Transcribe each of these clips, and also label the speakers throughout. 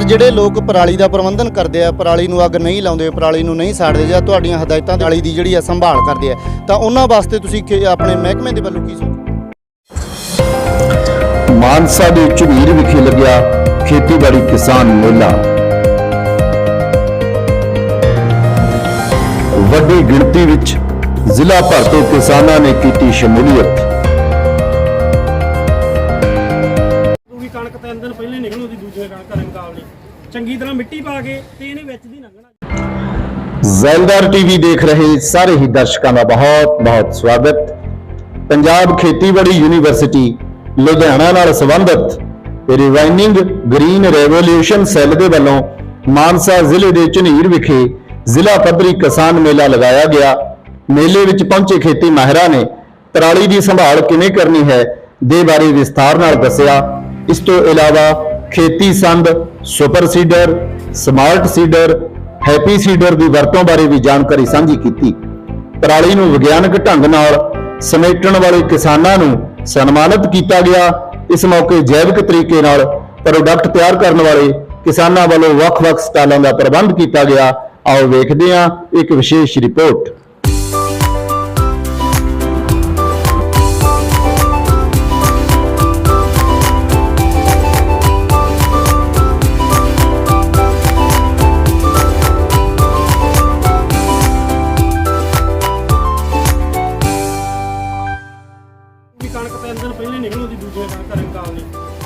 Speaker 1: ਪਰ ਜਿਹੜੇ ਲੋਕ ਪਰਾਲੀ ਦਾ ਪ੍ਰਬੰਧਨ ਕਰਦੇ ਆ ਪਰਾਲੀ ਨੂੰ ਅੱਗ ਨਹੀਂ ਲਾਉਂਦੇ ਪਰਾਲੀ ਨੂੰ ਨਹੀਂ ਸਾੜਦੇ ਜਾਂ ਤੁਹਾਡੀਆਂ ਹਦਾਇਤਾਂ ਦੀ ਪਰਾਲੀ ਦੀ ਜਿਹੜੀ ਆ ਸੰਭਾਲ ਕਰਦੇ ਆ ਤਾਂ ਉਹਨਾਂ ਵਾਸਤੇ ਤੁਸੀਂ ਆਪਣੇ ਮਹਿਕਮੇ ਦੇ ਵੱਲੋਂ ਕੀ ਸੋਚਦੇ
Speaker 2: ਮਾਨਸਾ ਦੇ ਝੁਨੀਰ ਵਿਖੇ ਲੱਗਿਆ ਖੇਤੀਬਾੜੀ ਕਿਸਾਨ ਮੇਲਾ। ਵੱਡੀ ਗਿਣਤੀ ਵਿੱਚ ਜ਼ਿਲ੍ਹਾ ਭਰ ਤੋਂ ਕਿਸਾਨਾਂ ਨੇ ਕੀਤੀ ਸ਼ਮੂਲੀਅਤ।
Speaker 3: ਕਣਕ ਤਿੰਨ ਦਿਨ ਪਹਿਲੇ ਨਿਕਲੂ ਦੀ ਦੂਜੇ ਕਣਕ ਚੰਗੀ ਤਰ੍ਹਾਂ ਮਿੱਟੀ ਪਾ ਕੇ ਤੇ ਇਹਨੇ ਵਿੱਚ ਦੀ ਲੰਘਣਾ
Speaker 2: ਜ਼ੈਲਦਾਰ ਟੀਵੀ ਦੇਖ ਰਹੇ ਸਾਰੇ ਹੀ ਦਰਸ਼ਕਾਂ ਦਾ ਬਹੁਤ ਬਹੁਤ ਸਵਾਗਤ। ਪੰਜਾਬ ਖੇਤੀਬਾੜੀ ਯੂਨੀਵਰਸਿਟੀ, ਲੁਧਿਆਣਾ ਨਾਲ ਸੰਬੰਧਿਤ ਰਿਵਾਈਨਿੰਗ ਗ੍ਰੀਨ ਰੈਵੋਲੂਸ਼ਨ ਸੈੱਲ ਦੇ ਵੱਲੋਂ ਮਾਨਸਾ ਜ਼ਿਲ੍ਹੇ ਦੇ ਝਨੀਰ ਵਿਖੇ ਜ਼ਿਲ੍ਹਾ ਪੱਧਰੀ ਕਿਸਾਨ ਮੇਲਾ ਲਗਾਇਆ ਗਿਆ। ਮੇਲੇ ਵਿੱਚ ਪਹੁੰਚੇ ਖੇਤੀ ਮਾਹਿਰਾਂ ਨੇ ਪਰਾਲੀ ਦੀ ਸੰਭਾਲ ਕਿਵੇਂ ਕਰਨੀ ਹੈ ਦੇ ਬਾਰੇ ਵਿਸਥਾਰ ਨਾਲ ਦੱਸਿਆ। ਇਸ ਤੋਂ ਇਲਾਵਾ ਖੇਤੀ ਸੰਦ, super seeder, smart seeder, happy seeder ਦੀ ਵਰਤੋਂ ਬਾਰੇ ਵੀ ਜਾਣਕਾਰੀ ਸਾਂਝੀ ਕੀਤੀ। ਪਰਾਲੀ ਨੂੰ ਵਿਗਿਆਨਕ ਢੰਗ ਨਾਲ ਸਮੇਟਣ ਵਾਲੇ ਕਿਸਾਨਾਂ ਨੂੰ ਸਨਮਾਨਿਤ ਕੀਤਾ ਗਿਆ। ਇਸ ਮੌਕੇ ਜੈਵਿਕ ਤਰੀਕੇ ਨਾਲ ਪ੍ਰੋਡਕਟ ਤਿਆਰ ਕਰਨ ਵਾਲੇ ਕਿਸਾਨਾਂ ਵੱਲੋਂ ਵੱਖ-ਵੱਖ ਸਟਾਲਾਂ ਦਾ ਪ੍ਰਬੰਧ ਕੀਤਾ ਗਿਆ। ਆਓ ਵੇਖਦੇ ਹਾਂ ਇੱਕ ਵਿਸ਼ੇਸ਼ ਰਿਪੋਰਟ।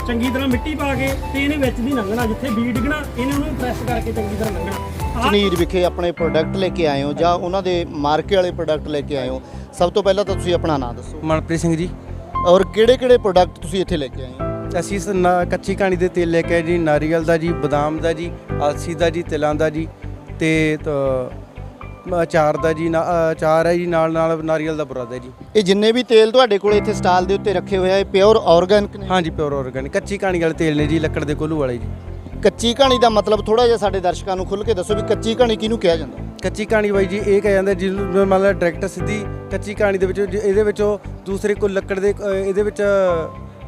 Speaker 3: ਚੰਗੀ ਤਰ੍ਹਾਂ ਮਿੱਟੀ ਪਾ ਕੇ ਤੇ ਇਹਨੇ ਵਿੱਚ ਦੀ ਲੰਘਣਾ ਜਿੱਥੇ ਬੀਜ ਡਿੱਗਣਾ ਇਹਨੇ ਉਹਨੂੰ ਪ੍ਰੈਸ ਕਰਕੇ ਚੰਗੀ ਤਰ੍ਹਾਂ ਲੰਘਣਾ।
Speaker 1: ਝਨੀਰ ਵਿਖੇ ਆਪਣੇ ਪ੍ਰੋਡਕਟ ਲੈ ਕੇ ਆਏ ਹੋ ਜਾਂ ਉਹਨਾਂ ਦੇ ਮਾਰਕੇ ਵਾਲੇ ਪ੍ਰੋਡਕਟ ਲੈ ਕੇ ਆਏ ਹੋ? ਸਭ ਤੋਂ ਪਹਿਲਾਂ ਤਾਂ ਤੁਸੀਂ ਆਪਣਾ ਨਾਮ ਦੱਸੋ।
Speaker 4: ਮਨਪ੍ਰੀਤ ਸਿੰਘ ਜੀ।
Speaker 1: ਔਰ ਕਿਹੜੇ ਕਿਹੜੇ ਪ੍ਰੋਡਕਟ ਤੁਸੀਂ ਇੱਥੇ ਲੈ ਕੇ ਆਏ ਹੋ?
Speaker 4: ਅਸੀਂ ਕੱਚੀ ਕਹਾਣੀ ਦੇ ਤੇਲ ਲੈ ਕੇ ਆਏ ਜੀ ਨਾਰੀਅਲ ਦਾ ਜੀ ਬਦਾਮ ਦਾ ਜੀ ਅਲਸੀ ਦਾ ਜੀ ਤਿਲਾਂ ਦਾ ਜੀ ਤੇ ਅਚਾਰ ਦਾ ਜੀ ਨਾ- ਅ, ਅਚਾਰ ਹੈ ਜੀ ਨਾਲ ਨਾਲ ਨਾਰੀਅਲ ਦਾ ਬੁਰਾਦਾ ਜੀ।
Speaker 1: ਇਹ ਜਿੰਨੇ ਵੀ ਤੇਲ ਤੁਹਾਡੇ ਕੋਲ ਇੱਥੇ ਸਟਾਲ ਦੇ ਉੱਤੇ ਰੱਖੇ ਹੋਏ ਆ ਇਹ ਪਿਓਰ ਆਰਗੈਨਿਕ ਨੇ?
Speaker 4: ਹਾਂਜੀ ਪਿਓਰ ਆਰਗੈਨਿਕ ਕੱਚੀ ਕਹਾਣੀ ਵਾਲੇ ਤੇਲ ਨੇ ਜੀ ਲੱਕੜ ਦੇ ਕੋਲੂ ਵਾਲੇ ਜੀ।
Speaker 1: ਕੱਚੀ ਕਹਾਣੀ ਦਾ ਮਤਲਬ ਥੋੜਾ ਜਿਹਾ ਸਾਡੇ ਦਰਸ਼ਕਾਂ ਨੂੰ ਖੁੱਲ੍ਹ ਕੇ ਦੱਸੋ ਵੀ ਕੱਚੀ ਕਹਾਣੀ ਕਿਹਨੂੰ ਕਿਹਾ ਜਾਂਦਾ?
Speaker 4: ਕੱਚੀ ਕਹਾਣੀ ਬਾਈ ਜੀ ਇਹ ਕਹਿ ਜਾਂਦਾ ਜਿਹਨੂੰ ਮਤਲਬ ਡਾਇਰੈਕਟ ਸਿੱਧੀ ਕੱਚੀ ਕਹਾਣੀ ਦੇ ਵਿੱਚ ਜ- ਇਹਦੇ ਵਿੱਚੋਂ ਦੂਸਰੇ ਕੋਲ ਲੱਕੜ ਦੇ ਅ, ਇਹਦੇ ਵਿੱਚ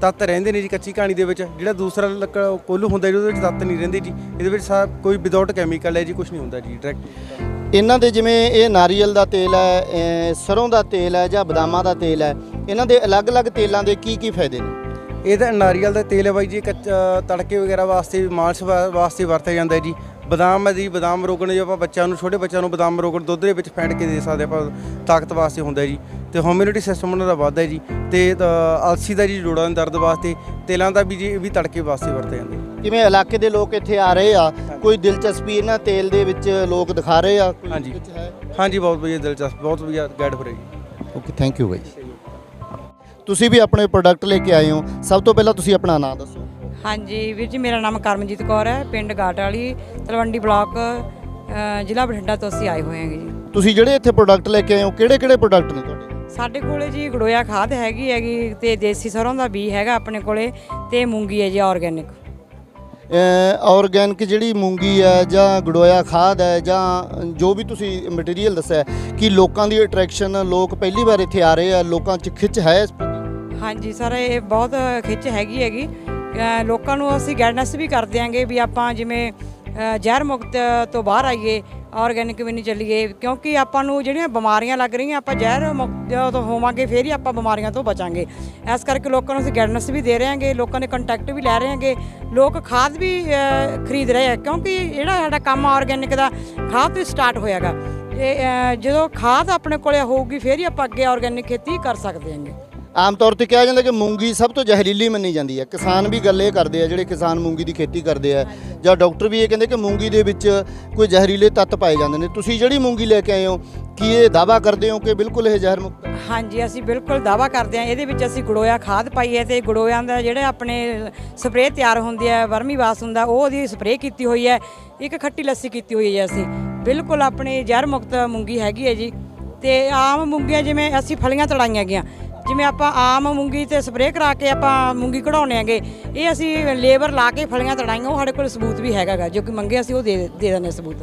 Speaker 4: ਤੱਤ ਰਹਿੰਦੇ ਨੇ ਜੀ ਕੱਚੀ ਕਹਾਣੀ ਦੇ ਵਿੱਚ। ਜਿਹੜਾ ਦੂਸਰਾ ਲੱਕੜ ਕੋਲੂ ਹੁੰਦਾ ਜੀ ਉਹਦੇ ਵਿੱਚ ਤੱਤ ਨਹੀਂ ਰਹਿੰਦੇ ਜੀ। ਇਹਦੇ ਵਿੱਚ ਸਭ ਕੋਈ ਵਿਦਆਊਟ ਕੈਮੀਕਲ ਹੈ ਜੀ ਕੁਝ ਨਹੀਂ ਹੁੰਦਾ ਜੀ ਡਾਇਰੈਕਟ
Speaker 1: ਇਹਨਾਂ ਦੇ ਜਿਵੇਂ ਇਹ ਨਾਰੀਅਲ ਦਾ ਤੇਲ ਹੈ ਅਹ ਸਰੋਂ ਦਾ ਤੇਲ ਹੈ ਜਾਂ ਬਦਾਮਾਂ ਦਾ ਤੇਲ ਹੈ, ਇਹਨਾਂ ਦੇ ਅਲੱਗ-ਅਲੱਗ ਤੇਲਾਂ ਦੇ ਕੀ ਕੀ ਫਾਇਦੇ ਨੇ?
Speaker 4: ਇਹ ਤਾਂ ਨਾਰੀਅਲ ਦਾ ਤੇਲ ਹੈ ਬਾਈ ਜੀ, ਕੱਚਾ, ਤੜਕੇ ਵਗੈਰਾ ਵਾਸਤੇ ਮਾਲਸ਼ ਵਾ- ਵਾਸਤੇ ਵਰਤਿਆ ਜਾਂਦਾ ਹੈ ਜੀ। ਬਦਾਮ ਹੈ ਜੀ, ਬਦਾਮ ਰੋਗਣ ਜੇ ਆਪਾਂ ਬੱਚਿਆਂ ਨੂੰ, ਛੋਟੇ ਬੱਚਿਆਂ ਨੂੰ ਬਦਾਮ ਰੋਗਣ ਦੁੱਧ ਦੇ ਵਿੱਚ ਫੈਂਟ ਕੇ ਦੇ ਸਕਦੇ ਆਪਾਂ, ਤਾਕਤ ਵਾਸਤੇ ਹੁੰਦਾ ਜੀ। ਤੇ ਹਿਊਮਿਨਿਟੀ ਸਿਸਟਮ ਉਹਨਾਂ ਦਾ ਵੱਧਦਾ ਜੀ, ਤੇ ਅਲਸੀ ਦਾ ਜੀ ਜੋੜਾਂ ਦੇ ਦਰਦ ਵਾਸਤੇ, ਤੇਲਾਂ ਦਾ ਵੀ ਜੀ, ਇਹ ਵੀ ਤੜਕੇ ਵਾਸਤੇ ਵਰਤੇ ਜਾਂਦੇ
Speaker 1: ਕਿਵੇਂ ਇਲਾਕੇ ਦੇ ਲੋਕ ਇੱਥੇ ਆ ਰਹੇ ਆ ਕੋਈ ਦਿਲਚਸਪੀ ਇਹਨਾਂ ਤੇਲ ਦੇ ਵਿੱਚ ਲੋਕ ਦਿਖਾ ਰਹੇ ਆ ਕੋਈ
Speaker 4: ਹਾਂਜੀ।
Speaker 1: ਵਿੱਚ ਹੈ?
Speaker 4: ਹਾਂਜੀ ਬਹੁਤ ਵਧੀਆ ਦਿਲਚਸਪ ਬਹੁਤ ਵਧੀਆ ਗਾਈਡ ਹੋ ਰਹੀ ਜੀ
Speaker 1: ਓਕੇ ਥੈਂਕ ਯੂ ਬਾਈ ਤੁਸੀਂ ਵੀ ਆਪਣੇ ਪ੍ਰੋਡਕਟ ਲੈ ਕੇ ਆਏ ਹੋ। ਸਭ ਤੋਂ ਪਹਿਲਾਂ ਤੁਸੀਂ ਆਪਣਾ ਨਾਮ ਦੱਸੋ।
Speaker 5: ਹਾਂਜੀ ਵੀਰ ਜੀ ਮੇਰਾ ਨਾਮ ਕਰਮਜੀਤ ਕੌਰ ਹੈ ਪਿੰਡ ਗਾਟ ਵਾਲੀ ਤਲਵੰਡੀ ਬਲਾਕ ਅ, ਜ਼ਿਲ੍ਹਾ ਬਠਿੰਡਾ ਤੋਂ ਅਸੀਂ ਆਏ ਹੋਏ ਹਾਂਗੇ ਜੀ।
Speaker 1: ਤੁਸੀਂ ਜਿਹੜੇ ਇੱਥੇ ਪ੍ਰੋਡਕਟ ਲੈ ਕੇ ਆਏ ਹੋ ਕਿਹੜੇ ਕਿਹੜੇ ਪ੍ਰੋਡਕਟ ਨੇ ਤੁਹਾਡੇ?
Speaker 5: ਸਾਡੇ ਕੋਲੇ ਜੀ ਗੜੋਇਆ ਖਾਦ ਹੈਗੀ ਹੈਗੀ ਤੇ ਦੇਸੀ ਸਰੋਂ ਦਾ ਬੀ ਹੈਗਾ ਆਪਣੇ ਕੋਲੇ ਤੇ ਮੂੰਗੀ ਹੈ ਜੀ ਆਰਗੈਨਿਕ
Speaker 1: ਆਰਗੈਨਿਕ ਜਿਹੜੀ ਮੂੰਗੀ ਹੈ ਜਾਂ ਗੜੋਇਆ ਖਾਦ ਹੈ ਜਾਂ ਜੋ ਵੀ ਤੁਸੀਂ ਮਟੀਰੀਅਲ ਦੱਸਿਆ ਕਿ ਲੋਕਾਂ ਦੀ ਅਟਰੈਕਸ਼ਨ ਲੋਕ ਪਹਿਲੀ ਵਾਰ ਇੱਥੇ ਆ ਰਹੇ ਆ, ਲੋਕਾਂ 'ਚ ਖਿੱਚ ਹੈ ਇਸ
Speaker 5: ਹਾਂਜੀ ਸਰ, ਇਹ ਬਹੁਤ ਖਿੱਚ ਹੈਗੀ ਹੈਗੀ। ਲੋਕਾਂ ਨੂੰ ਅਸੀਂ ਗਾਈਡੈਂਸ ਵੀ ਕਰ ਦਿਆਂਗੇ ਵੀ ਆਪਾਂ ਜਿਵੇਂ ਜ਼ਹਿਰ ਮੁਕਤ ਤੋਂ ਬਾਹਰ ਆਈਏ ਆਰਗੈਨਿਕ ਵੀ ਨਹੀਂ ਚੱਲੀਏ ਕਿਉਂਕਿ ਆਪਾਂ ਨੂੰ ਜਿਹੜੀਆਂ ਬਿਮਾਰੀਆਂ ਲੱਗ ਰਹੀਆਂ ਆਪਾਂ ਜ਼ਹਿਰ ਮੁਕਤ ਤੋਂ ਹੋਵਾਂਗੇ ਫੇਰ ਹੀ ਆਪਾਂ ਬਿਮਾਰੀਆਂ ਤੋਂ ਬਚਾਂਗੇ। ਇਸ ਕਰਕੇ ਲੋਕਾਂ ਨੂੰ ਅਸੀਂ ਗਾਈਡੈਂਸ ਵੀ ਦੇ ਰਹੇ ਹਾਂਗੇ ਲੋਕਾਂ ਦੇ ਕੰਟੈਕਟ ਵੀ ਲੈ ਰਹੇ ਹਾਂਗੇ। ਲੋਕ ਖਾਦ ਵੀ ਖਰੀਦ ਰਹੇ ਆ ਕਿਉਂਕਿ ਜਿਹੜਾ ਸਾਡਾ ਕੰਮ ਆਰਗੈਨਿਕ ਦਾ ਖਾਦ ਤੋਂ ਸਟਾਰਟ ਹੋਇਆਗਾ। ਇਹ ਅ, ਜਦੋਂ ਖਾਦ ਆਪਣੇ ਕੋਲੇ ਹੋਊਗੀ ਫੇਰ ਹੀ ਆਪਾਂ ਅੱਗੇ ਆਰਗੈਨਿਕ ਖੇਤੀ ਕਰ ਸਕਦੇ ਹਾਂਗੇ।
Speaker 1: ਆਮ ਤੌਰ ਤੇ ਕਿਹਾ ਜਾਂਦਾ ਕਿ ਮੂੰਗੀ ਸਭ ਤੋਂ ਜ਼ਹਿਰੀਲੀ ਮੰਨੀ ਜਾਂਦੀ ਹੈ। ਕਿਸਾਨ ਵੀ ਗੱਲ ਇਹ ਕਰਦੇ ਆ, ਜਿਹੜੇ ਕਿਸਾਨ ਮੂੰਗੀ ਦੀ ਖੇਤੀ ਕਰਦੇ ਆ, ਜਾਂ ਡਾਕਟਰ ਵੀ ਇਹ ਕਹਿੰਦੇ ਕਿ ਮੂੰਗੀ ਦੇ ਵਿੱਚ ਕੋਈ ਜ਼ਹਿਰੀਲੇ ਤੱਤ ਪਾਏ ਜਾਂਦੇ ਨੇ। ਤੁਸੀਂ ਜਿਹੜੀ ਮੂੰਗੀ ਲੈ ਕੇ ਆਏ ਹੋ, ਕੀ ਇਹ ਦਾਵਾ ਕਰਦੇ ਹੋ ਕਿ ਬਿਲਕੁਲ ਇਹ ਜ਼ਹਿਰ ਮੁਕਤ?
Speaker 5: ਹਾਂਜੀ, ਅਸੀਂ ਬਿਲਕੁਲ ਦਾਵਾ ਕਰਦੇ ਹਾਂ ਇਹਦੇ ਵਿੱਚ ਅਸੀਂ ਗੜੋਇਆ ਖਾਦ ਪਾਈ ਹੈ ਤੇ ਗੜੋਇਆਂ ਦਾ ਜਿਹੜੇ ਆਪਣੇ ਸਪਰੇਅ ਤਿਆਰ ਹੁੰਦੇ ਆ ਵਰਮੀ ਵਾਸ ਹੁੰਦਾ, ਉਹ ਉਹਦੀ ਸਪਰੇਅ ਕੀਤੀ ਹੋਈ ਹੈ। ਇੱਕ ਖੱਟੀ ਲੱਸੀ ਕੀਤੀ ਹੋਈ ਹੈ ਅਸੀਂ। ਬਿਲਕੁਲ ਆਪਣੀ ਜ਼ਹਿਰ ਮੁਕਤ ਮੂੰਗੀ ਹੈਗੀ ਹੈ ਜੀ। ਤੇ ਆਮ ਮੂੰਗੀਆਂ ਜਿਵੇਂ ਅਸੀਂ ਫਲੀਆਂ ਤੜਾਈਆਂ ਗਈਆਂ ਜਿਵੇਂ ਆਪਾਂ ਆਮ ਮੂੰਗੀ ਤੇ ਸਪਰੇਅ ਕਰਾ ਕੇ ਆਪਾਂ ਮੂੰਗੀ ਕਢਾਉਣੇ ਆਂਗੇ ਇਹ ਅਸੀਂ ਲੇਬਰ ਲਾ ਕੇ ਫਲੀਆਂ ਤੜਾਈਆਂ ਉਹ ਸਾਡੇ ਕੋਲ ਸਬੂਤ ਵੀ ਹੈਗਾਗਾ ਜੋ ਕਿ ਮੰਗੇ ਅਸੀਂ ਉਹ ਦੇ ਦੇ ਦਿੰਦੇ ਸਬੂਤ।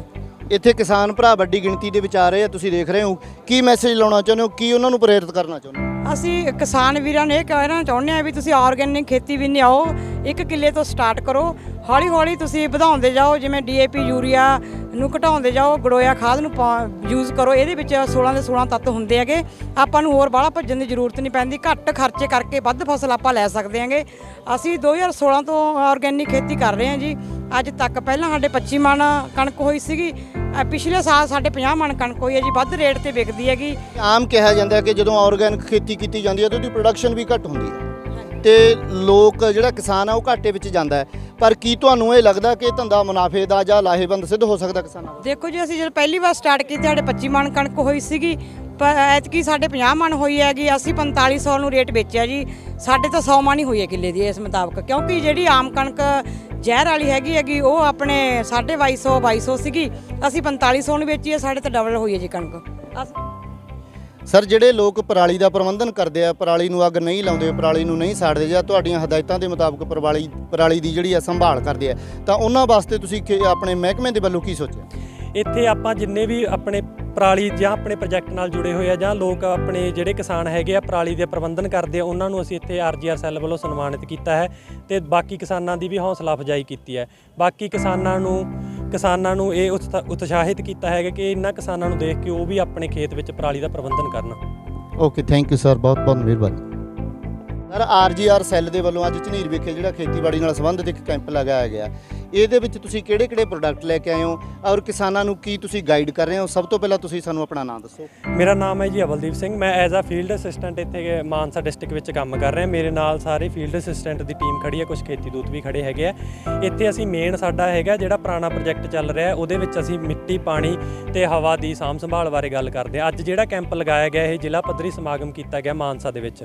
Speaker 1: ਇੱਥੇ ਕਿਸਾਨ ਭਰਾ ਵੱਡੀ ਗਿਣਤੀ ਦੇ ਵਿੱਚ ਆ ਰਹੇ ਆ ਤੁਸੀਂ ਦੇਖ ਰਹੇ ਹੋ ਕੀ ਮੈਸੇਜ ਲਾਉਣਾ ਚਾਹੁੰਦੇ ਹੋ ਕੀ ਉਹਨਾਂ ਨੂੰ ਪ੍ਰੇਰਿਤ ਕਰਨਾ ਚਾਹੁੰਦੇ ਹੋ?
Speaker 5: ਅਸੀਂ ਕਿਸਾਨ ਵੀਰਾਂ ਨੇ ਇਹ ਕਹਿਣਾ ਚਾਹੁੰਦੇ ਆ ਵੀ ਤੁਸੀਂ ਆਰਗੈਨਿਕ ਖੇਤੀ ਵੀ ਆਓ ਇੱਕ ਕਿੱਲੇ ਤੋਂ ਸਟਾਰਟ ਕਰੋ ਹੌਲੀ ਹੌਲੀ ਤੁਸੀਂ ਵਧਾਉਂਦੇ ਜਾਓ ਜਿਵੇਂ ਡੀਏਪੀ ਯੂਰੀਆ ਨੂੰ ਘਟਾਉਂਦੇ ਜਾਓ ਗੜੋਇਆ ਖਾਦ ਨੂੰ ਯੂਜ਼ ਕਰੋ ਇਹਦੇ ਵਿੱਚ 16 ਦੇ 16 ਤੱਤ ਹੁੰਦੇ ਹੈਗੇ। ਆਪਾਂ ਨੂੰ ਹੋਰ ਬਾਹਲਾ ਭੱਜਣ ਦੀ ਜ਼ਰੂਰਤ ਨਹੀਂ ਪੈਂਦੀ ਘੱਟ ਖਰਚੇ ਕਰਕੇ ਵੱਧ ਫਸਲ ਆਪਾਂ ਲੈ ਸਕਦੇ ਹਾਂਗੇ। ਅਸੀਂ 2016 ਤੋਂ ਆਰਗੈਨਿਕ ਖੇਤੀ ਕਰ ਰਹੇ ਹਾਂ ਜੀ। ਅੱਜ ਤੱਕ ਪਹਿਲਾਂ ਸਾਡੇ 25 ਮਣ ਕਣਕ ਹੋਈ ਸੀਗੀ ਪਿਛਲੇ ਸਾਲ ਸਾਡੇ 50 ਮਣ ਕਣਕ ਹੋਈ ਹੈ ਜੀ ਵੱਧ ਰੇਟ ਤੇ ਵਿਕਦੀ ਹੈਗੀ।
Speaker 1: ਆਮ ਕਿਹਾ ਜਾਂਦਾ ਹੈ ਕਿ ਜਦੋਂ ਆਰਗੈਨਿਕ ਖੇਤੀ ਕੀਤੀ ਜਾਂਦੀ ਹੈ ਤਾਂ ਉਹਦੀ ਪ੍ਰੋਡਕਸ਼ਨ ਵੀ ਘੱਟ ਹੁੰਦੀ ਹੈ। ਤੇ ਲੋਕ ਜਿਹੜਾ ਕਿਸਾਨ ਆ ਉਹ ਘਾਟੇ ਵਿੱਚ ਜਾਂਦਾ ਹੈ। ਪਰ ਕੀ ਤੁਹਾਨੂੰ ਇਹ ਲੱਗਦਾ ਕਿ ਇਹ ਧੰਦਾ ਮੁਨਾਫੇ ਦਾ ਜਾਂ ਲਾਹੇਵੰਦ ਸਿੱਧ ਹੋ ਸਕਦਾ ਕਿਸਾਨਾਂ ਦਾ?
Speaker 5: ਦੇਖੋ ਜੀ, ਅਸੀਂ ਜਦੋਂ ਪਹਿਲੀ ਵਾਰ ਸਟਾਰਟ ਕੀਤੀ, ਸਾਡੇ 25 ਮਣ ਕਣਕ ਹੋਈ ਸੀਗੀ। ਪਰ ਐਤਕੀ ਸਾਡੇ 50 ਮਣ ਹੋਈ ਹੈਗੀ, ਅਸੀਂ 4500 ਨੂੰ ਰੇਟ ਵੇਚਿਆ ਜੀ। ਸਾਡੇ ਤਾਂ 100 ਮਣ ਹੀ ਹੋਈ ਹੈ ਕਿੱਲੇ ਦੀ ਇਸ ਮੁਤਾਬਕ। ਕਿਉਂਕਿ ਜਿਹੜੀ ਆਮ ਕਣਕ ਜ਼ਹਿਰ ਵਾਲੀ ਹੈਗੀ ਹੈਗੀ, ਉਹ ਆਪਣੇ 2250 2200 ਸੀਗੀ। ਅਸੀਂ 4500 ਨੂੰ ਵੇਚੀ ਹੈ, ਸਾਡੇ ਤਾਂ ਡਬਲ ਹੋਈ ਹੈ ਜੀ ਕਣਕ। ਅਸ-
Speaker 1: ਸਰ, ਜਿਹੜੇ ਲੋਕ ਪਰਾਲੀ ਦਾ ਪ੍ਰਬੰਧਨ ਕਰਦੇ ਆ, ਪਰਾਲੀ ਨੂੰ ਅੱਗ ਨਹੀਂ ਲਾਉਂਦੇ, ਪਰਾਲੀ ਨੂੰ ਨਹੀਂ ਸਾੜਦੇ ਜਾਂ ਤੁਹਾਡੀਆਂ ਹਦਾਇਤਾਂ ਦੇ ਮੁਤਾਬਕ ਪਰਾਲੀ ਪਰਾਲੀ ਦੀ ਜਿਹੜੀ ਆ ਸੰਭਾਲ ਕਰਦੇ ਆ, ਤਾਂ ਉਹਨਾਂ ਵਾਸਤੇ ਤੁਸੀਂ ਕਿ- ਆਪਣੇ ਮਹਿਕਮੇ ਦੇ ਵੱਲੋਂ ਕੀ ਸੋਚਿਆ?
Speaker 6: ਇੱਥੇ ਆਪਾਂ ਜਿੰਨੇ ਵੀ ਆਪਣੇ ਪਰਾਲੀ ਜਾਂ ਆਪਣੇ ਪ੍ਰੋਜੈਕਟ ਨਾਲ ਜੁੜੇ ਹੋਏ ਆ ਜਾਂ ਲੋਕ ਆਪਣੇ ਜਿਹੜੇ ਕਿਸਾਨ ਹੈਗੇ ਆ, ਪਰਾਲੀ ਦੇ ਪ੍ਰਬੰਧਨ ਕਰਦੇ ਆ, ਉਹਨਾਂ ਨੂੰ ਅਸੀਂ ਇੱਥੇ ਆਰਜੀਆਰ ਸੈੱਲ ਵੱਲੋਂ ਸਨਮਾਨਿਤ ਕੀਤਾ ਹੈ ਤੇ ਬਾਕੀ ਕਿਸਾਨਾਂ ਦੀ ਵੀ ਹੌਸਲਾ ਅਫਜਾਈ ਕੀਤੀ ਹੈ। ਬਾਕੀ ਕਿਸਾਨਾਂ ਨੂੰ ਕਿਸਾਨਾਂ ਨੂੰ ਇਹ ਉਤਸ਼ਾ- ਉਤਸ਼ਾਹਿਤ ਕੀਤਾ ਹੈਗਾ ਕਿ ਇਹਨਾਂ ਕਿਸਾਨਾਂ ਨੂੰ ਦੇਖ ਕੇ ਉਹ ਵੀ ਆਪਣੇ ਖੇਤ ਵਿੱਚ ਪਰਾਲੀ ਦਾ ਪ੍ਰਬੰਧਨ ਕਰਨ।
Speaker 1: ਓਕੇ ਥੈਂਕ ਯੂ ਸਰ ਬਹੁਤ ਬਹੁਤ ਮਿਹਰਬਾਨੀ। ਸਰ ਆਰਜੀਆਰ ਸੈੱਲ ਦੇ ਵੱਲੋਂ ਅੱਜ ਝਨੀਰ ਵਿਖੇ ਜਿਹੜਾ ਖੇਤੀਬਾੜੀ ਨਾਲ ਸੰਬੰਧਿਤ ਇੱਕ ਕੈਂਪ ਲਗਾਇਆ ਗਿਆ। ਇਹਦੇ ਵਿੱਚ ਤੁਸੀਂ ਕਿਹੜੇ-ਕਿਹੜੇ ਪ੍ਰੋਡਕਟ ਲੈ ਕੇ ਆਏ ਹੋ ਔਰ ਕਿਸਾਨਾਂ ਨੂੰ ਕੀ ਤੁਸੀਂ ਗਾਈਡ ਕਰ ਰਹੇ ਹੋ? ਸਭ ਤੋਂ ਪਹਿਲਾਂ ਤੁਸੀਂ ਸਾਨੂੰ ਆਪਣਾ ਨਾਮ ਦੱਸੋ।
Speaker 6: ਮੇਰਾ ਨਾਮ ਹੈ ਜੀ ਅਵਲਦੀਪ ਸਿੰਘ। ਮੈਂ ਐਜ਼ ਅ ਫੀਲਡ ਅਸਿਸਟੈਂਟ ਇੱਥੇ ਮਾਨਸਾ ਡਿਸਟ੍ਰਿਕਟ ਵਿੱਚ ਕੰਮ ਕਰ ਰਿਹਾ। ਮੇਰੇ ਨਾਲ ਸਾਰੇ ਫੀਲਡ ਅਸਿਸਟੈਂਟ ਦੀ ਟੀਮ ਖੜੀ ਹੈ। ਕੁਝ ਖੇਤੀ ਦੂਤ ਵੀ ਖੜੇ ਹੈਗੇ ਆ। ਇੱਥੇ ਅਸੀਂ ਮੇਨ ਸਾਡਾ ਹੈਗਾ ਜਿਹੜਾ ਪੁਰਾਣਾ ਪ੍ਰੋਜੈਕਟ ਚੱਲ ਰਿਹਾ ਹੈ। ਉਹਦੇ ਵਿੱਚ ਅਸੀਂ ਮਿੱਟੀ, ਪਾਣੀ ਤੇ ਹਵਾ ਦੀ ਸਾਂਭ ਸੰਭਾਲ ਬਾਰੇ ਗੱਲ ਕਰਦੇ ਹਾਂ। ਅੱਜ ਜਿਹੜਾ ਕੈਂਪ ਲਗਾਇਆ ਗਿਆ ਇਹ ਜ਼ਿਲ੍ਹਾ ਪੱਧਰੀ ਸਮਾਗਮ ਕੀਤਾ ਗਿਆ ਮਾਨਸਾ ਦੇ ਵਿੱਚ।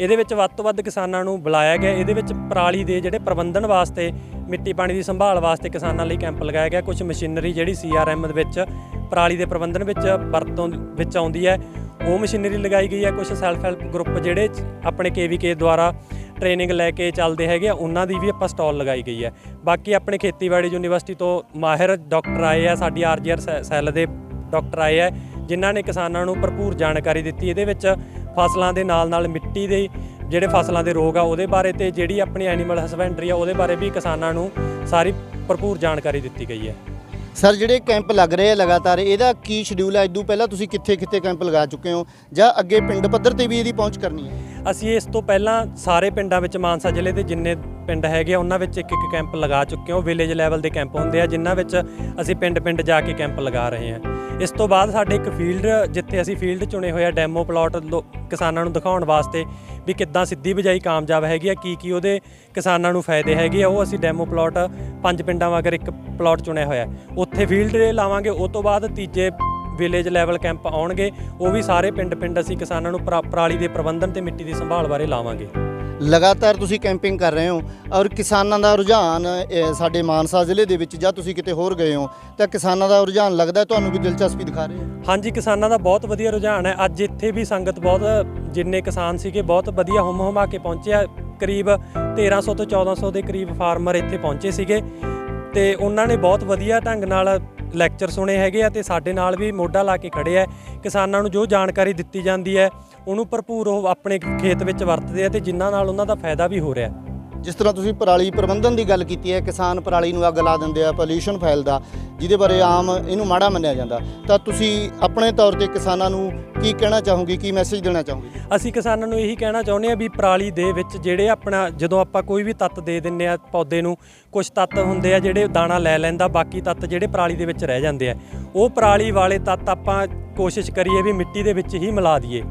Speaker 6: ਇਹਦੇ ਵਿੱਚ ਵੱਧ ਤੋਂ ਵੱਧ ਕਿਸਾਨਾਂ ਨੂੰ ਬੁਲਾਇਆ ਗਿਆ। ਇਹਦੇ ਵਿੱਚ ਪਰਾਲੀ ਦੇ ਜਿਹੜੇ ਪ੍ਰਬੰਧਨ ਵਾਸਤੇ ਮਿੱਟੀ, ਪਾਣੀ ਦੀ ਸੰਭਾਲ ਵਾਸਤੇ ਕਿਸਾਨਾਂ ਲਈ ਕੈਂਪ ਲਗਾਇਆ ਗਿਆ। ਕੁਝ ਮਸ਼ੀਨਰੀ ਜਿਹੜੀ ਸੀਆਰਐਮ ਦੇ ਵਿੱਚ, ਪਰਾਲੀ ਦੇ ਪ੍ਰਬੰਧਨ ਵਿੱਚ ਵਰਤੋਂ ਵਿੱਚ ਆਉਂਦੀ ਹੈ। ਉਹ ਮਸ਼ੀਨਰੀ ਲਗਾਈ ਗਈ ਹੈ। ਕੁਝ ਸੈਲਫ ਹੈਲਪ ਗਰੁੱਪ ਜਿਹੜੇ ਚ- ਆਪਣੇ ਕੇਵੀਕੇ ਦੁਆਰਾ ਟ੍ਰੇਨਿੰਗ ਲੈ ਕੇ ਚੱਲਦੇ ਹੈਗੇ ਆ, ਉਹਨਾਂ ਦੀ ਵੀ ਆਪਾਂ ਸਟਾਲ ਲਗਾਈ ਗਈ ਹੈ। ਬਾਕੀ ਆਪਣੇ ਖੇਤੀਬਾੜੀ ਯੂਨੀਵਰਸਿਟੀ ਤੋਂ ਮਾਹਿਰ ਡਾਕਟਰ ਆਏ ਆ, ਸਾਡੀ ਆਰਜੀਆਰ ਸੈੱਲ ਦੇ ਡਾਕਟਰ ਆਏ ਆ, ਜਿਨ੍ਹਾਂ ਨੇ ਕਿਸਾਨਾਂ ਨੂੰ ਭਰਪੂਰ ਜਾਣਕਾਰੀ ਦਿੱਤੀ। ਇਹਦੇ ਵਿੱਚ ਫਸਲਾਂ ਦੇ ਨਾਲ ਨਾਲ ਮਿੱਟੀ ਦੇ ਜਿਹੜੇ ਫਸਲਾਂ ਦੇ ਰੋਗ ਆ ਉਹਦੇ ਬਾਰੇ ਤੇ ਜਿਹੜੀ ਆਪਣੀ ਐਨੀਮਲ ਹਸਬੈਂਡਰੀ ਆ ਉਹਦੇ ਬਾਰੇ ਵੀ ਕਿਸਾਨਾਂ ਨੂੰ ਸਾਰੀ ਭਰਪੂਰ ਜਾਣਕਾਰੀ ਦਿੱਤੀ ਗਈ ਹੈ।
Speaker 1: ਸਰ, ਜਿਹੜੇ ਕੈਂਪ ਲੱਗ ਰਹੇ ਆ ਲਗਾਤਾਰ, ਇਹਦਾ ਕੀ ਸ਼ਡਿਊਲ ਹੈ ਇਦੋਂ ਪਹਿਲਾਂ ਤੁਸੀਂ ਕਿੱਥੇ-ਕਿੱਥੇ ਕੈਂਪ ਲਗਾ ਚੁੱਕੇ ਹੋ? ਜਾਂ ਅੱਗੇ ਪਿੰਡ ਪੱਧਰ ਤੇ ਵੀ ਇਹਦੀ ਪਹੁੰਚ ਕਰਨੀ ਹੈ?
Speaker 6: ਅਸੀਂ ਇਸ ਤੋਂ ਪਹਿਲਾਂ ਸਾਰੇ ਪਿੰਡਾਂ ਵਿੱਚ ਮਾਨਸਾ ਜ਼ਿਲ੍ਹੇ ਦੇ ਜਿੰਨੇ ਪਿੰਡ ਹੈਗੇ ਆ, ਉਹਨਾਂ ਵਿੱਚ ਇੱਕ ਇੱਕ ਕੈਂਪ ਲਗਾ ਚੁੱਕੇ ਹਾਂ। ਵਿਲੇਜ ਲੈਵਲ ਦੇ ਕੈਂਪ ਹੁੰਦੇ ਆ, ਜਿਨ੍ਹਾਂ ਵਿੱਚ ਅਸੀਂ ਪਿੰਡ-ਪਿੰਡ ਜਾ ਕੇ ਕੈਂਪ ਲਗਾ ਰਹੇ ਹਾਂ। ਇਸ ਤੋਂ ਬਾਅਦ ਸਾਡੇ ਇੱਕ ਫੀਲਡ ਜਿੱਥੇ ਅਸੀਂ ਫੀਲਡ ਚੁਣੇ ਹੋਏ ਆ ਡੈਮੋ ਪਲਾਟ ਕਿਸਾਨਾਂ ਨੂੰ ਦਿਖਾਉਣ ਵਾਸਤੇ ਵੀ ਕਿੱਦਾਂ ਸਿੱਧੀ ਬਿਜਾਈ ਕਾਮਯਾਬ ਹੈਗੀ ਆ, ਕੀ ਕੀ ਉਹਦੇ ਕਿਸਾਨਾਂ ਨੂੰ ਫਾਇਦੇ ਹੈਗੇ ਆ, ਉਹ ਅਸੀਂ ਡੈਮੋ ਪਲਾਟ ਪੰਜ ਪਿੰਡਾਂ ਵਾਂਗਰ ਇੱਕ ਪਲਾਟ ਚੁਣਿਆ ਹੋਇਆ। ਉੱਥੇ ਫੀਲਡ ਦੇ ਲਾਵਾਂਗੇ ਉਸ ਤੋਂ ਬਾਅਦ ਤੀਜੇ ਵਿਲੇਜ ਲੈਵਲ ਕੈਂਪ ਆਉਣਗੇ ਉਹ ਵੀ ਸਾਰੇ ਪਿੰਡ-ਪਿੰਡ ਅਸੀਂ ਕਿਸਾਨਾਂ ਨੂੰ ਪਰਾ- ਪਰਾਲੀ ਦੇ ਪ੍ਰਬੰਧਨ ਤੇ ਮਿੱਟੀ ਦੀ ਸੰਭਾਲ ਬਾਰੇ ਲਾਵਾਂਗੇ।
Speaker 1: ਲਗਾਤਾਰ ਤੁਸੀਂ ਕੈਂਪਿੰਗ ਕਰ ਰਹੇ ਹੋ ਔਰ ਕਿਸਾਨਾਂ ਦਾ ਰੁਝਾਨ ਸਾਡੇ ਮਾਨਸਾ ਜ਼ਿਲ੍ਹੇ ਦੇ ਵਿੱਚ ਜਾਂ ਤੁਸੀਂ ਕਿਤੇ ਹੋਰ ਗਏ ਹੋ ਤਾਂ ਕਿਸਾਨਾਂ ਦਾ ਰੁਝਾਨ ਲੱਗਦਾ ਤੁਹਾਨੂੰ ਵੀ ਦਿਲਚਸਪੀ ਦਿਖਾ ਰਹੇ ਹੈ?
Speaker 6: ਹਾਂਜੀ ਕਿਸਾਨਾਂ ਦਾ ਬਹੁਤ ਵਧੀਆ ਰੁਝਾਨ ਹੈ। ਅੱਜ ਇੱਥੇ ਵੀ ਸੰਗਤ ਬਹੁਤ ਜਿੰਨੇ ਕਿਸਾਨ ਸੀਗੇ ਬਹੁਤ ਵਧੀਆ ਹੁਮ ਹੁਮਾ ਕੇ ਪਹੁੰਚਿਆ ਕਰੀਬ 1300 ਤੋਂ 1400 ਦੇ ਕਰੀਬ ਫਾਰਮਰ ਇੱਥੇ ਪਹੁੰਚੇ ਸੀਗੇ ਤੇ ਉਹਨਾਂ ਨੇ ਬਹੁਤ ਵਧੀਆ ਢੰਗ ਨਾਲ ਲੈਕਚਰ ਸੁਣੇ ਹੈਗੇ ਆ ਤੇ ਸਾਡੇ ਨਾਲ ਵੀ ਮੋਢਾ ਲਾ ਕੇ ਖੜੇ ਆ। ਕਿਸਾਨਾਂ ਨੂੰ ਜੋ ਜਾਣਕਾਰੀ ਦਿੱਤੀ ਜਾਂਦੀ ਹੈ, ਉਹਨੂੰ ਭਰਪੂਰ ਉਹ ਆਪਣੇ ਖੇਤ ਵਿੱਚ ਵਰਤਦੇ ਆ ਤੇ ਜਿਨ੍ਹਾਂ ਨਾਲ ਉਹਨਾਂ ਦਾ ਫਾਇਦਾ ਵੀ ਹੋ ਰਿਹਾ।
Speaker 1: ਜਿਸ ਤਰ੍ਹਾਂ ਤੁਸੀਂ ਪਰਾਲੀ ਪ੍ਰਬੰਧਨ ਦੀ ਗੱਲ ਕੀਤੀ ਹੈ, ਕਿਸਾਨ ਪਰਾਲੀ ਨੂੰ ਅੱਗ ਲਾ ਦਿੰਦੇ ਆ, ਪੋਲਿਊਸ਼ਨ ਫੈਲਦਾ, ਜਿਹਦੇ ਬਾਰੇ ਆਮ ਇਹਨੂੰ ਮਾੜਾ ਮੰਨਿਆ ਜਾਂਦਾ। ਤਾਂ ਤੁਸੀਂ ਆਪਣੇ ਤੌਰ ਤੇ ਕਿਸਾਨਾਂ ਨੂੰ ਕੀ ਕਹਿਣਾ ਚਾਹੋਗੇ, ਕੀ ਮੈਸੇਜ ਦੇਣਾ ਚਾਹੋਗੇ?
Speaker 6: ਅਸੀਂ ਕਿਸਾਨਾਂ ਨੂੰ ਇਹੀ ਕਹਿਣਾ ਚਾਹੁੰਦੇ ਆ ਵੀ ਪਰਾਲੀ ਦੇ ਵਿੱਚ ਜਿਹੜੇ ਆਪਣਾ, ਜਦੋਂ ਆਪਾਂ ਕੋਈ ਵੀ ਤੱਤ ਦੇ ਦਿੰਨੇ ਆ ਪੌਦੇ ਨੂੰ ਕੁਝ ਤੱਤ ਹੁੰਦੇ ਆ ਜਿਹੜੇ ਦਾਣਾ ਲੈ ਲੈਂਦਾ, ਬਾਕੀ ਤੱਤ ਜਿਹੜੇ ਪਰਾਲੀ ਦੇ ਵਿੱਚ ਰਹਿ ਜਾਂਦੇ ਆ। ਉਹ ਪਰਾਲੀ ਵਾਲੇ ਤੱਤ ਆਪਾਂ ਕੋਸ਼ਿਸ਼ ਕਰੀਏ ਵੀ ਮਿੱਟੀ ਦੇ ਵਿੱਚ ਹੀ ਮਿਲਾ ਦਈਏ।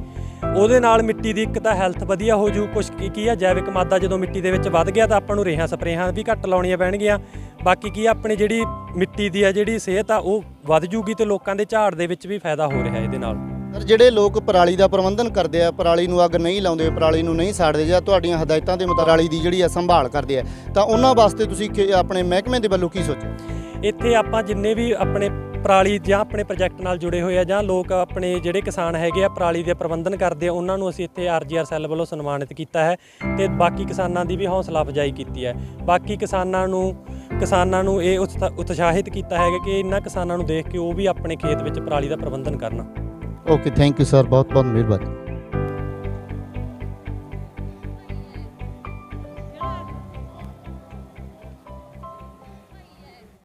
Speaker 6: ਉਹਦੇ ਨਾਲ ਮਿੱਟੀ ਦੀ ਇੱਕ ਤਾਂ ਹੈਲਥ ਵਧੀਆ ਹੋ ਜੂ ਕੁਝ ਕੀ ਕੀ ਆ, ਜੈਵਿਕ ਮਾਦਾ ਜਦੋਂ ਮਿੱਟੀ ਦੇ ਵਿੱਚ ਵੱਧ ਗਿਆ ਤਾਂ ਆਪਾਂ ਨੂੰ ਰੇਹਾਂ ਸਪਰੇਹਾਂ ਵੀ ਘੱਟ ਲਾਉਣੀਆਂ ਪੈਣਗੀਆਂ। ਬਾਕੀ ਕੀ ਆਪਣੀ ਜਿਹੜੀ ਮਿੱਟੀ ਦੀ ਆ, ਜਿਹੜੀ ਸਿਹਤ ਆ, ਉਹ ਵੱਧ ਜੂਗੀ ਤੇ ਲੋਕਾਂ ਦੇ ਝਾੜ ਦੇ ਵਿੱਚ ਵੀ ਫਾਇਦਾ ਹੋ ਰਿਹਾ ਇਹਦੇ ਨਾਲ।
Speaker 1: ਸਰ ਜਿਹੜੇ ਲੋਕ ਪਰਾਲੀ ਦਾ ਪ੍ਰਬੰਧਨ ਕਰਦੇ ਆ, ਪਰਾਲੀ ਨੂੰ ਅੱਗ ਨਹੀਂ ਲਾਉਂਦੇ, ਪਰਾਲੀ ਨੂੰ ਨਹੀਂ ਸਾੜਦੇ ਜਾਂ ਤੁਹਾਡੀਆਂ ਹਦਾਇਤਾਂ ਦੇ ਮੁਤਾਬਕ ਪਰਾਲੀ ਦੀ ਜਿਹੜੀ ਆ ਸੰਭਾਲ ਕਰਦੇ ਆ, ਤਾਂ ਉਹਨਾਂ ਵਾਸਤੇ ਤੁਸੀਂ ਆਪਣੇ ਮਹਿਕਮੇ ਦੇ ਵੱਲੋਂ ਕੀ ਸੋਚਿਆ?
Speaker 6: ਇੱਥੇ ਆਪਾਂ ਜਿੰਨੇ ਵੀ ਆਪਣੇ ਪਰਾਲੀ ਜਾਂ ਆਪਣੇ ਪ੍ਰੋਜੈਕਟ ਨਾਲ ਜੁੜੇ ਹੋਏ ਆ ਜਾਂ ਲੋਕ ਆਪਣੇ ਜਿਹੜੇ ਕਿਸਾਨ ਹੈਗੇ ਆ ਪਰਾਲੀ ਦੇ ਪ੍ਰਬੰਧਨ ਕਰਦੇ ਆ, ਉਹਨਾਂ ਨੂੰ ਅਸੀਂ ਇੱਥੇ ਆਰਜੀਆਰ ਸੈੱਲ ਵੱਲੋਂ ਸਨਮਾਨਿਤ ਕੀਤਾ ਹੈ ਤੇ ਬਾਕੀ ਕਿਸਾਨਾਂ ਦੀ ਵੀ ਹੌਸਲਾ ਅਫਜਾਈ ਕੀਤੀ ਹੈ। ਬਾਕੀ ਕਿਸਾਨਾਂ ਨੂੰ ਕਿਸਾਨਾਂ ਨੂੰ ਇਹ ਉਤਸ਼ਾ- ਉਤਸ਼ਾਹਿਤ ਕੀਤਾ ਹੈਗਾ ਕਿ ਇਹਨਾਂ ਕਿਸਾਨਾਂ ਨੂੰ ਦੇਖ ਕੇ ਉਹ ਵੀ ਆਪਣੇ ਖੇਤ ਵਿੱਚ ਪਰਾਲੀ ਦਾ ਪ੍ਰਬੰਧਨ ਕਰਨ।
Speaker 1: ਓਕੇ ਥੈਂਕ ਯੂ ਸਰ ਬਹੁਤ ਬਹੁਤ ਮਿਹਰਬਾਨੀ